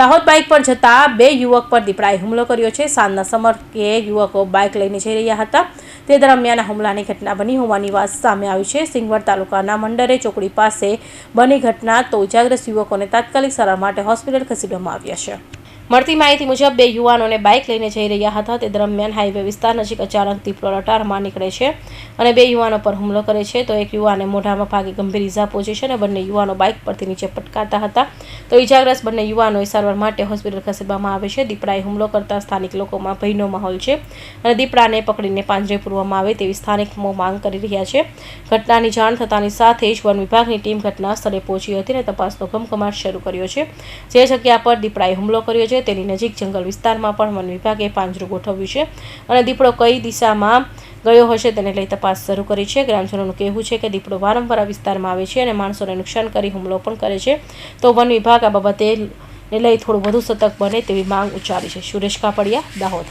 Dahod bike પર જતા બે યુવક પર દીપડાએ હુમલો કર્યો છે. સાંજના સમયે યુવકો બાઇક લઈને જઈ રહ્યા હતા. તે દરમિયાન હુમલાની ઘટના બની હોવાની વાત સામે આવી છે. સિંગવડ તાલુકાના મંડરે ચોકડી પાસે બની ઘટના તો ઇજાગ્રસ્ત યુવકોને તાત્કાલિક સારવાર માટે હોસ્પિટલ ખસેડવામાં આવ્યા છે. મળતી માહિતી મુજબ બે યુવાનોને બાઇક લઈને જઈ રહ્યા હતા. તે દરમિયાન હાઈવે વિસ્તાર નજીક અચાનક દીપડો લટારમાં નીકળે છે અને બે યુવાનો પર હુમલો કરે છે. તો એક યુવાને મોઢામાં ભાગે ગંભીર ઇજા પહોંચી છે અને બંને યુવાનો બાઇક પરથી નીચે પટકાતા હતા. તો ઇજાગ્રસ્ત બંને યુવાનોએ સારવાર માટે હોસ્પિટલ ખસેડવામાં આવે છે. દીપડાએ હુમલો કરતા સ્થાનિક લોકોમાં ભયનો માહોલ છે અને દીપડાને પકડીને પાંજરે પૂરવામાં આવે તેવી સ્થાનિકો માંગ કરી રહ્યા છે. ઘટનાની જાણ થતાની સાથે જ વન વિભાગની ટીમ ઘટના સ્થળે પહોંચી હતી અને તપાસનો ઘમઘમાટ શરૂ કર્યો છે. જે જગ્યા પર દીપડાએ હુમલો કર્યો છે. તેની નજીક જંગલ વિસ્તારમાં પણ વન વિભાગે પાંજરું ગોઠવ્યું છે અને દીપડો કઈ દિશામાં ગયો હશે તેને લઈ તપાસ શરૂ કરી છે. ગ્રામજનોનું કહેવું છે કે દીપડો વારંવાર આ વિસ્તારમાં આવે છે અને માણસોને નુકસાન કરી હુમલો પણ કરે છે. તો વન વિભાગ આ બાબતે ને લઈ થોડું વધુ સતર્ક બને તેવી માંગ ઉચ્ચારી છે. સુરેશ કાપડિયા, દાહોદ.